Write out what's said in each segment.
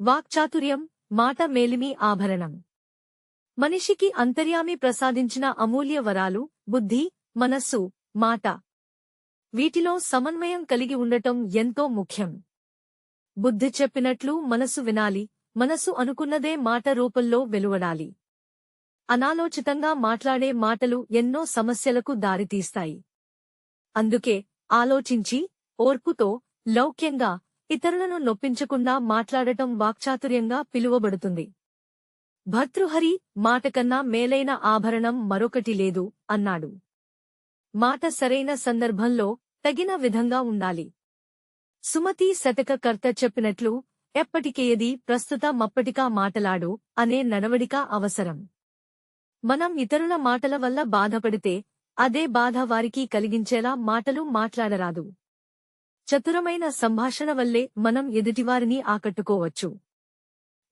వాక్చాతుర్యం మాట మేలిమి ఆభరణం. మనిషికి అంతర్యామి ప్రసాదించిన అమూల్య వరాలు బుద్ధి మనస్సు మాట. వీటిలో సమన్వయం కలిగి ఉండటం ఎంతో ముఖ్యం. బుద్ధి చెప్పినట్లు మనసు వినాలి మనసు అనుకున్నదే మాట రూపంలో వెలువడాలి. అనాలోచితంగా మాట్లాడే మాటలు ఎన్నో సమస్యలకు దారితీస్తాయి. అందుకే ఆలోచించి ఓర్పుతో లౌక్యంగా ఇతరులను నొప్పించకుండా మాట్లాడటం వాక్చాతుర్యంగా పిలువబడుతుంది. భర్తృహరి మాటకన్నా మేలైన ఆభరణం మరొకటి లేదు అన్నాడు. మాట సరైన సందర్భంలో తగిన విధంగా ఉండాలి. సుమతి శతక కర్త చెప్పినట్లు ఎప్పటికేయది ప్రస్తుత మప్పటికా మాటలాడు అనే నడవడిక అవసరం. మనం ఇతరుల మాటల వల్ల బాధపడితే అదే బాధ వారికి కలిగించేలా మాటలు మాట్లాడరాదు. చతురమైన సంభాషణ వల్లే మనం ఎదుటివారిని ఆకట్టుకోవచ్చు.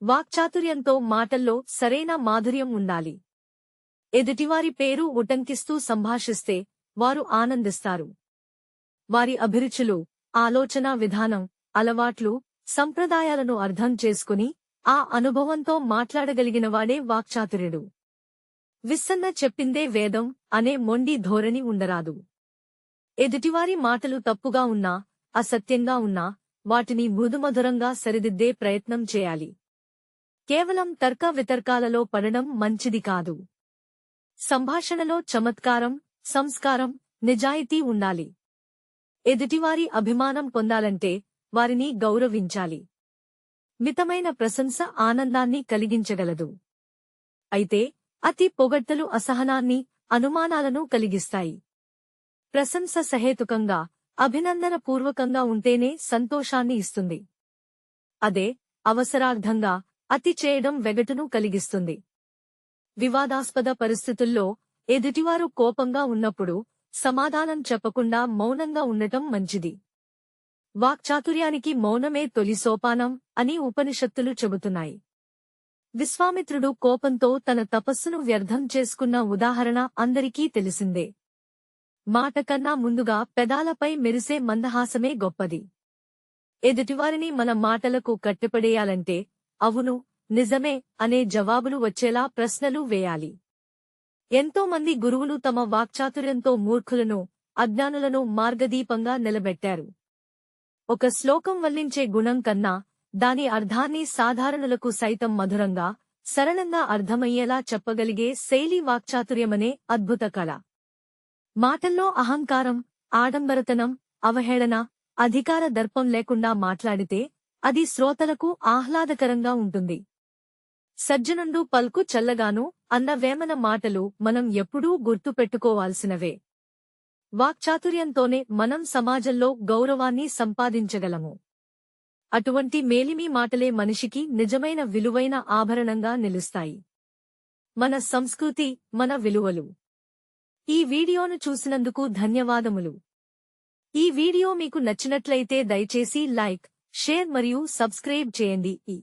వాక్చాతుర్యంతో మాటల్లో సరైన మాధుర్యం ఉండాలి. ఎదుటివారి పేరు ఉటంకిస్తూ సంభాషిస్తే వారు ఆనందిస్తారు. వారి అభిరుచులు ఆలోచనా విధానం అలవాట్లు సంప్రదాయాలను అర్థం చేసుకుని ఆ అనుభవంతో మాట్లాడగలిగినవాడే వాక్చాతుర్యుడు. విస్సన్న చెప్పిందే వేదం అనే మొండి ధోరణి ఉండరాదు. ఎదుటివారి మాటలు తప్పుగా ఉన్నా అసత్యంగా ఉన్నా వాటిని మృదుమధురంగా సరిదిద్దే ప్రయత్నం చేయాలి. కేవలం తర్క వితర్కాలలో పడడం మంచిది కాదు. సంభాషణలో చమత్కారం సంస్కారం నిజాయితీ ఉండాలి. ఎదుటివారి అభిమానం పొందాలంటే వారిని గౌరవించాలి. మితమైన ప్రశంస ఆనందాన్ని కలిగించగలదు. అయితే అతి పొగడ్తలు అసహనాన్ని అనుమానాలను కలిగిస్తాయి. ప్రశంస సహేతుకంగా అభినందన పూర్వకంగా ఉంటేనే సంతోషాన్ని ఇస్తుంది. అదే అవసరార్థంగా అతి చేయడం వెగటును కలిగిస్తుంది. వివాదాస్పద పరిస్థితుల్లో ఎదుటివారు కోపంగా ఉన్నప్పుడు సమాధానం చెప్పకుండా మౌనంగా ఉండటం మంచిది. వాక్చాతుర్యానికి మౌనమే తొలి సోపానం అని ఉపనిషత్తులు చెబుతున్నాయి. విశ్వామిత్రుడు కోపంతో తన తపస్సును వ్యర్థం చేసుకున్న ఉదాహరణ అందరికీ తెలిసిందే. మాట కన్నా ముందుగా పెదాలపై మెరిసే మందహాసమే గొప్పది. ఎదుటివారిని మన మాటలకు కట్టిపడేయాలంటే అవును నిజమే అనే జవాబులు వచ్చేలా ప్రశ్నలు వేయాలి. ఎంతో మంది గురువులు తమ వాక్చాతుర్యంతో మూర్ఖులను అజ్ఞానులను మార్గదీపంగా నిలబెట్టారు. ఒక శ్లోకం వల్లించే గుణం కన్నా దాని అర్థాన్ని సాధారణులకు సైతం మధురంగా సరళంగా అర్థమయ్యేలా చెప్పగలిగే శైలి వాక్చాతుర్యమనే అద్భుత కళ. మాటల్లో అహంకారం ఆడంబరతనం అవహేళన అధికార దర్పం లేకుండా మాట్లాడితే అది శ్రోతలకు ఆహ్లాదకరంగా ఉంటుంది. సజ్జనుండు పల్కు చల్లగాను అన్న వేమన మాటలు మనం ఎప్పుడూ గుర్తుపెట్టుకోవాల్సినవే. వాక్చాతుర్యంతోనే మనం సమాజంలో గౌరవాన్ని సంపాదించగలము. అటువంటి మేలిమీ మాటలే మనిషికి నిజమైన విలువైన ఆభరణంగా నిలుస్తాయి. మన సంస్కృతి మన విలువలు. ఈ వీడియోను చూసినందుకు ధన్యవాదములు. ఈ వీడియో మీకు నచ్చినట్లయితే దయచేసి లైక్ షేర్ మరియు సబ్స్క్రైబ్ చేయండి. ఈ